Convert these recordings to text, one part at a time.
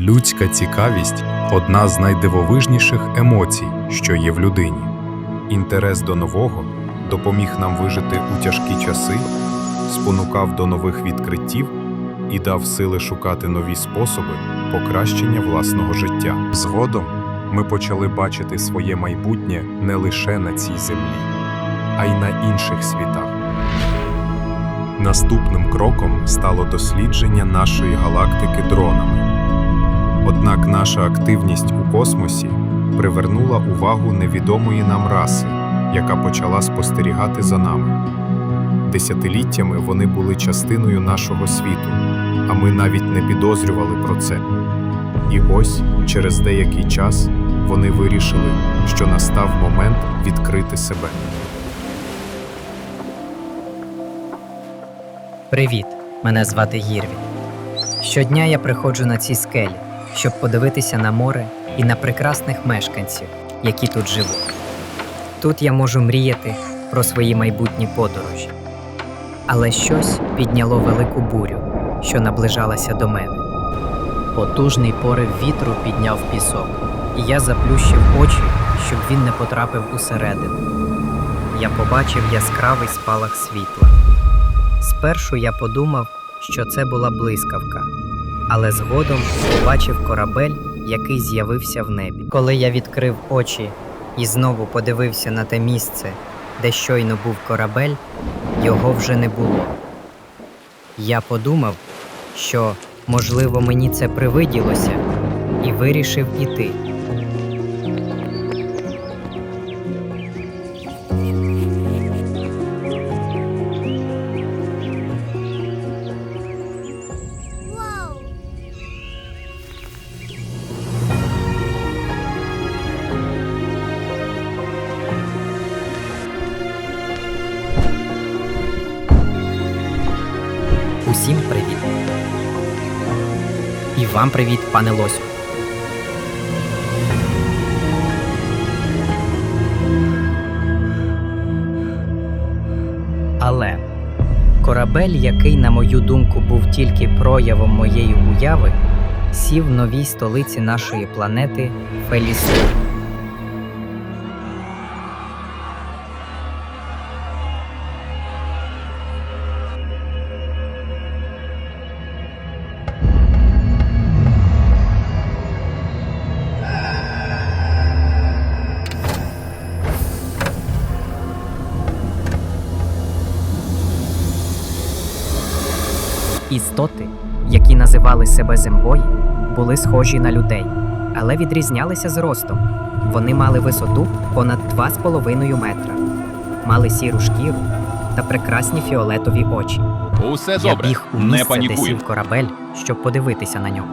Людська цікавість одна з найдивовижніших емоцій, що є в людині. Інтерес до нового допоміг нам вижити у тяжкі часи, спонукав до нових відкриттів і дав сили шукати нові способи покращення власного життя. Згодом ми почали бачити своє майбутнє не лише на цій землі, а й на інших світах. Наступним кроком стало дослідження нашої галактики дронами. Однак наша активність у космосі привернула увагу невідомої нам раси, яка почала спостерігати за нами. Десятиліттями вони були частиною нашого світу, а ми навіть не підозрювали про це. І ось через деякий час вони вирішили, що настав момент відкрити себе. Привіт, мене звати Гірві. Щодня я приходжу на ці скелі, щоб подивитися на море і на прекрасних мешканців, які тут живуть. Тут я можу мріяти про свої майбутні подорожі. Але щось підняло велику бурю, що наближалася до мене. Потужний порив вітру підняв пісок, і я заплющив очі, щоб він не потрапив усередину. Я побачив яскравий спалах світла. Спершу я подумав, що це була блискавка, але згодом побачив корабель, який з'явився в небі. Коли я відкрив очі і знову подивився на те місце, де щойно був корабель, його вже не було. Я подумав, що, можливо, мені це привиділося, і вирішив іти. Вам привіт, пане Лосю. Але корабель, який, на мою думку, був тільки проявом моєї уяви, сів в новій столиці нашої планети Фелісу. Істоти, які називали себе зембої, були схожі на людей, але відрізнялися зростом. Вони мали висоту понад 2,5 метра, мали сіру шкіру та прекрасні фіолетові очі. Усе Я добре, біг у не де панікуй. сів корабель, щоб подивитися на нього.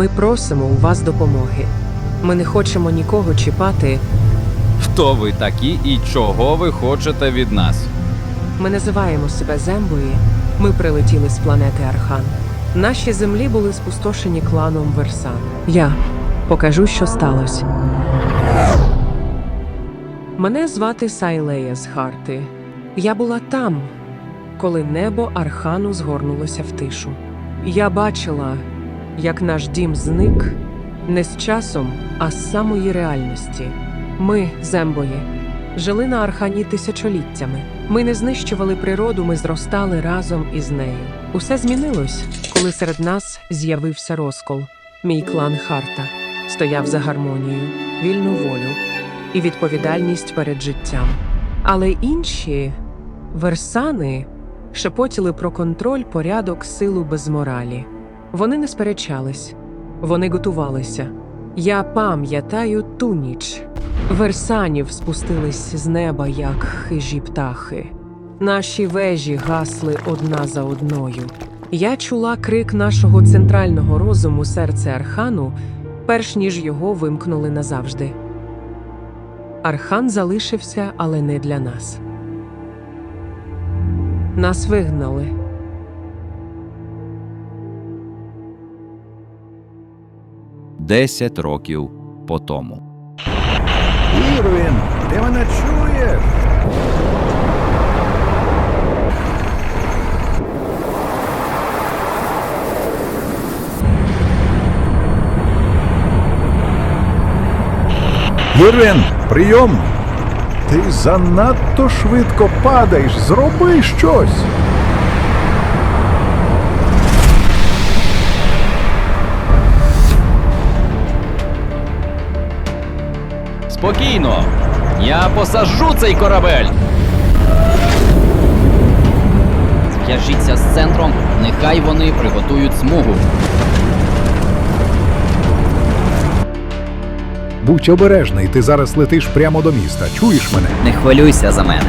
Ми просимо у вас допомоги. Ми не хочемо нікого чіпати. Хто ви такі і чого ви хочете від нас? Ми називаємо себе Зембої. Ми прилетіли з планети Архан. Наші землі були спустошені кланом Версан. Я покажу, що сталося. Мене звати Сайлея з Харти. Я була там, коли небо Архану згорнулося в тишу. Я бачила, як наш дім зник не з часом, а з самої реальності. Ми, зембої, жили на Архані тисячоліттями. Ми не знищували природу, ми зростали разом із нею. Усе змінилось, коли серед нас з'явився розкол. Мій клан Харта стояв за гармонію, вільну волю і відповідальність перед життям. Але інші версани шепотіли про контроль, порядок, силу без моралі. Вони не сперечались, вони готувалися. Я пам'ятаю ту ніч. Версанів спустились з неба, як хижі птахи. Наші вежі гасли одна за одною. Я чула крик нашого центрального розуму серце Архану, перш ніж його вимкнули назавжди. Архан залишився, але не для нас. Нас вигнали. 10 років по тому. Ірвін, ти мене чуєш? Ірвін, прийом! Ти занадто швидко падаєш. Зроби щось. Спокійно! Я посажу цей корабель! Зв'яжіться з центром, нехай вони приготують смугу. Будь обережний, ти зараз летиш прямо до міста. Чуєш мене? Не хвилюйся за мене.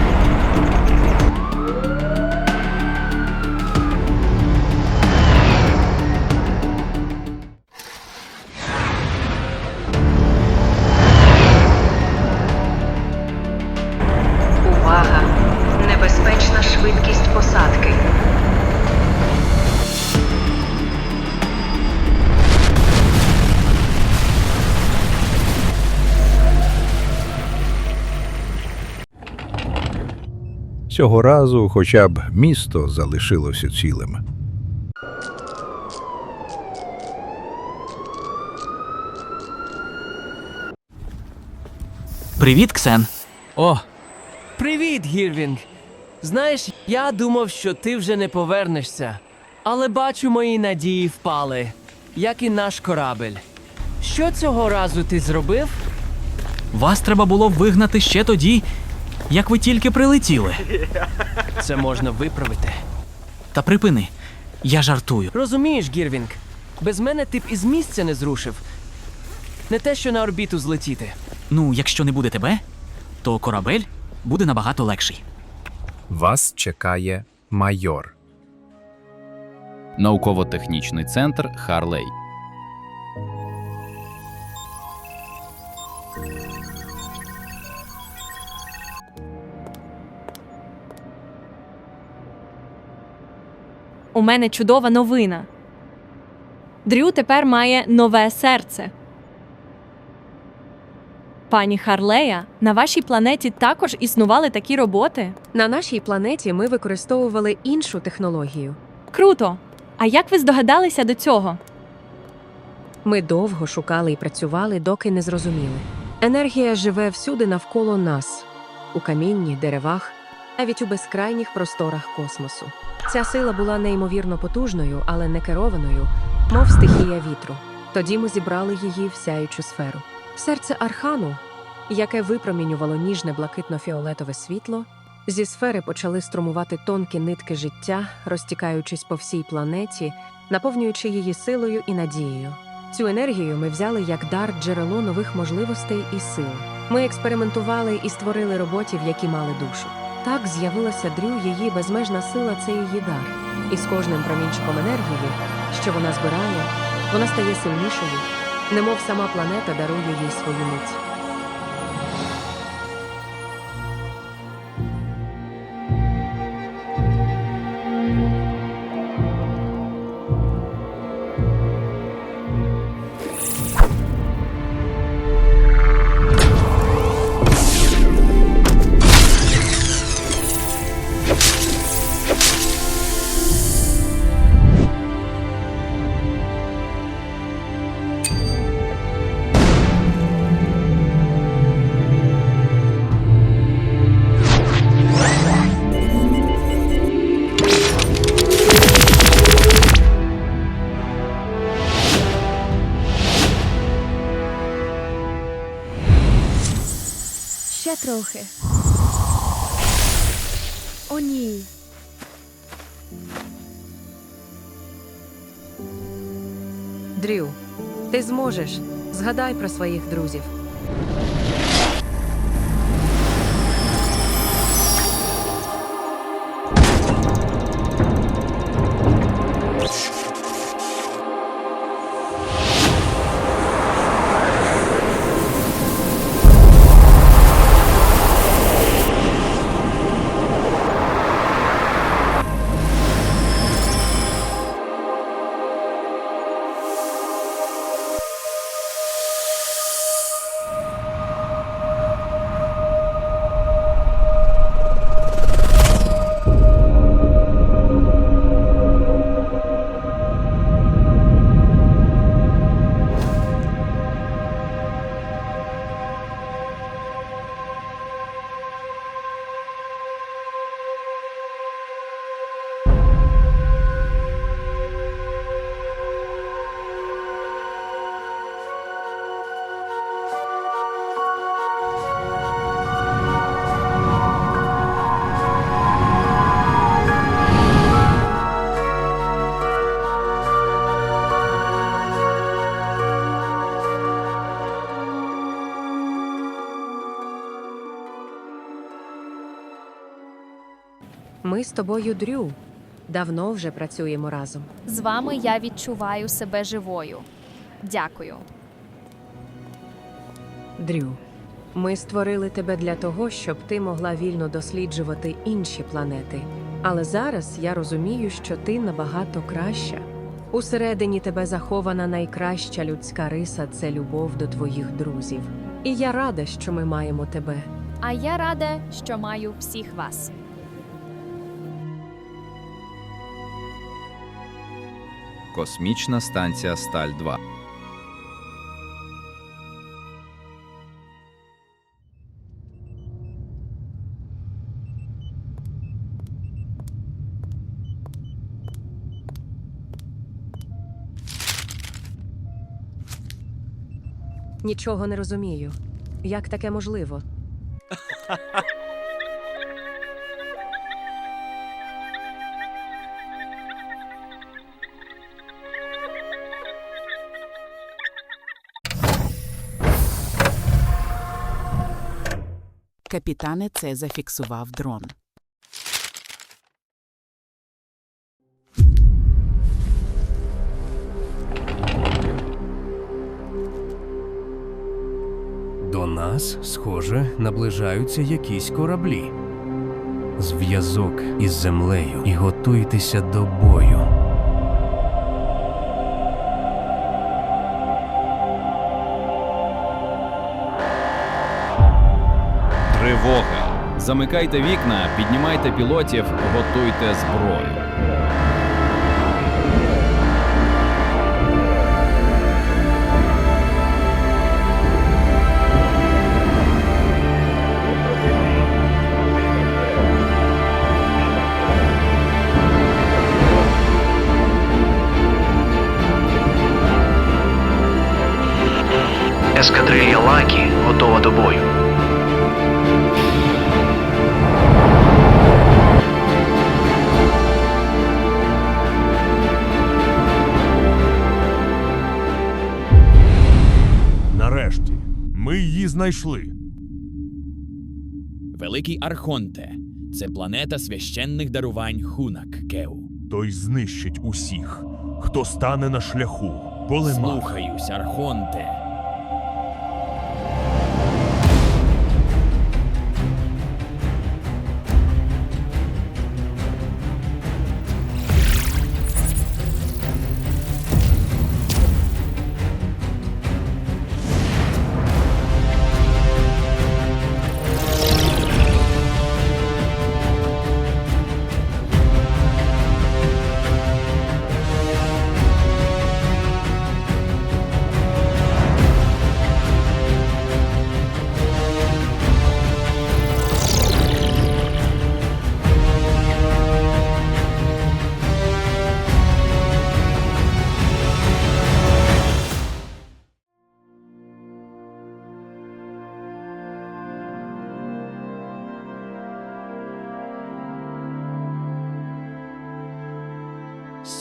Цього разу хоча б місто залишилося цілим. Привіт, Ксен. О, привіт, Гірвінг. Знаєш, я думав, що ти вже не повернешся, але бачу, мої надії впали, як і наш корабель. Що цього разу ти зробив? Вас треба було вигнати ще тоді, як ви тільки прилетіли. Це можна виправити. Та припини. Я жартую. Розумієш, Гірвінг, без мене ти б із місця не зрушив. Не те, що на орбіту злетіти. Ну, якщо не буде тебе, то корабель буде набагато легший. Вас чекає майор. Науково-технічний центр Харлей. У мене чудова новина. Дрю тепер має нове серце. Пані Харлея, на вашій планеті також існували такі роботи. На нашій планеті ми використовували іншу технологію. Круто! А як ви здогадалися до цього? Ми довго шукали і працювали, доки не зрозуміли. Енергія живе всюди навколо нас у камінні, деревах, навіть у безкрайніх просторах космосу. Ця сила була неймовірно потужною, але не керованою, мов стихія вітру. Тоді ми зібрали її в сяючу сферу. Серце архану, яке випромінювало ніжне блакитно-фіолетове світло, зі сфери почали струмувати тонкі нитки життя, розтікаючись по всій планеті, наповнюючи її силою і надією. Цю енергію ми взяли як дар джерело нових можливостей і сил. Ми експериментували і створили роботів, які мали душу. Так з'явилася Дрю, її безмежна сила це її дар. І з кожним промінчиком енергії, що вона збирає, вона стає сильнішою, немов сама планета дарує їй свою мить. Ще трохи. О, ні. Дрю, ти зможеш. Згадай про своїх друзів. Ми з тобою, Дрю. Давно вже працюємо разом. З вами я відчуваю себе живою. Дякую. Дрю, ми створили тебе для того, щоб ти могла вільно досліджувати інші планети. Але зараз я розумію, що ти набагато краща. Усередині тебе захована найкраща людська риса це любов до твоїх друзів. І я рада, що ми маємо тебе. А я рада, що маю всіх вас. Космічна станція Сталь 2. Нічого не розумію. Як таке можливо? Капітане це зафіксував дрон. До нас, схоже, наближаються якісь кораблі. Зв'язок із землею і готуйтеся до бою. Тривога. Замикайте вікна, піднімайте пілотів, готуйте зброю. Ескадрилья Лакі готова до бою. Знайшли. Великий Архонте. Це планета священних дарувань Хунак Кеу. Той знищить усіх, хто стане на шляху. Полемах. Слухаюсь, Архонте.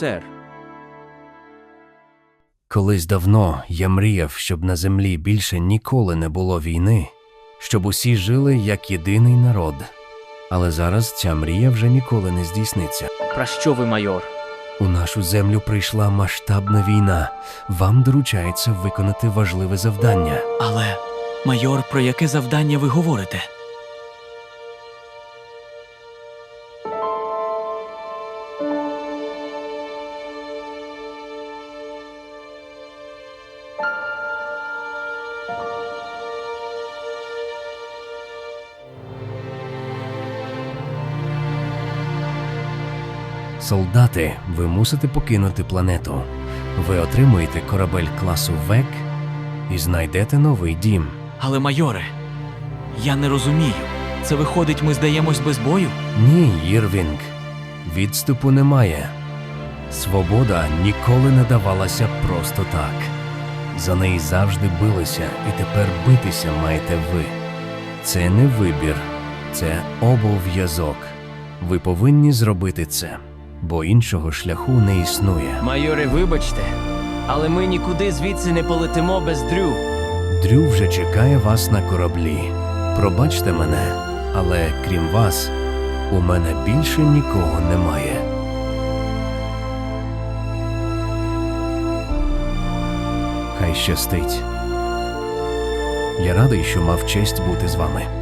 Сер, Колись давно я мріяв, щоб на землі більше ніколи не було війни, щоб усі жили як єдиний народ. Але зараз ця мрія вже ніколи не здійсниться. Про що ви, майор? У нашу землю прийшла масштабна війна. Вам доручається виконати важливе завдання. Але, майор, про яке завдання ви говорите? Солдати, ви мусите покинути планету. Ви отримуєте корабель класу ВЕК і знайдете новий дім. Але, майоре, я не розумію. Це виходить, ми здаємось без бою? Ні, Єрвінг, відступу немає. Свобода ніколи не давалася просто так. За неї завжди билися, і тепер битися маєте ви. Це не вибір, це обов'язок. Ви повинні зробити це, бо іншого шляху не існує. майоре, вибачте, але ми нікуди звідси не полетимо без Дрю. Дрю вже чекає вас на кораблі. Пробачте мене, але крім вас, У мене більше нікого немає. Хай щастить. Я радий, що мав честь бути з вами.